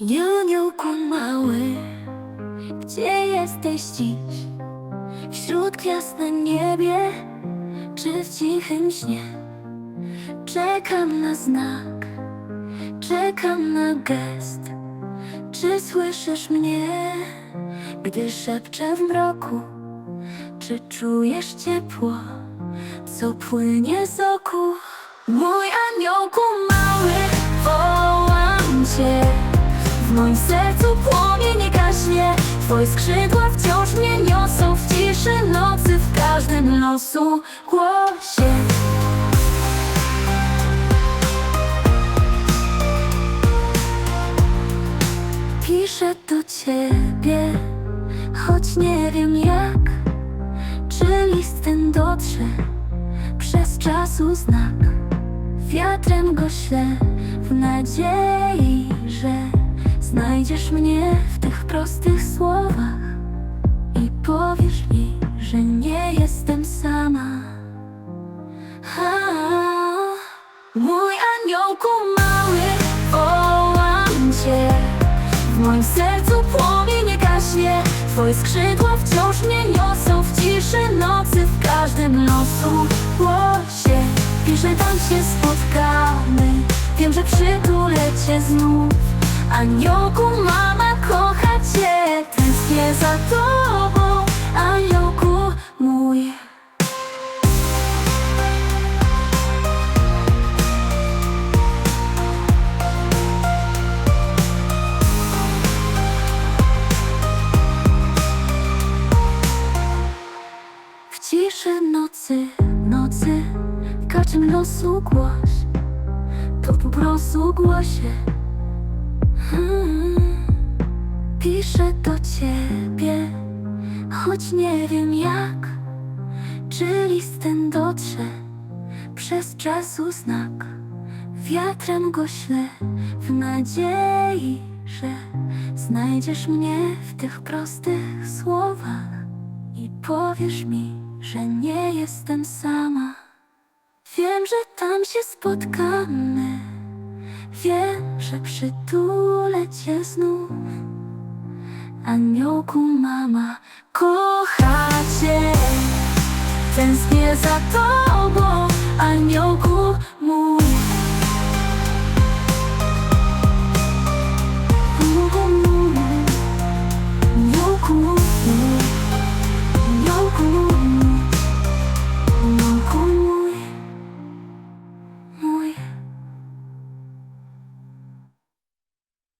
Juniuku mały, gdzie jesteś dziś? Wśród gwiazd na niebie, czy w cichym śnie? Czekam na znak, czekam na gest. Czy słyszysz mnie, gdy szepczę w mroku? Czy czujesz ciepło, co płynie z oku? Mój aniołku mały, wołam cię. W moim sercu płomień nie gaśnie. Twoje skrzydła wciąż mnie niosą W ciszy nocy, w każdym losu głosie. Piszę do ciebie, choć nie wiem jak Czy list ten dotrze przez czasu znak. Wiatrem go ślę w nadziei, że Znajdziesz mnie w tych prostych słowach I powiesz mi, że nie jestem sama. Ha, Mój aniołku mały, wołam cię. W moim sercu płomień nie gaśnie Twoje skrzydła wciąż mnie niosą. W ciszy nocy, w każdym losu głosie. Piszę tam się spotkamy. Wiem, że przytulę cię znów Aniołku, mama kocha cię. Tęsknię za tobą Aniołku mój. W ciszy nocy, nocy W każdym losu głos To po prostu głosie Hmm, Piszę do ciebie, choć nie wiem jak, czy list ten dotrze przez czasu znak. Wiatrem go ślę w nadziei, że znajdziesz mnie w tych prostych słowach i powiesz mi, że nie jestem sama. Wiem, że tam się spotkamy. Że przytulę cię znów. Aniołku mama kocha cię Tęsknię za tobą Aniołku mój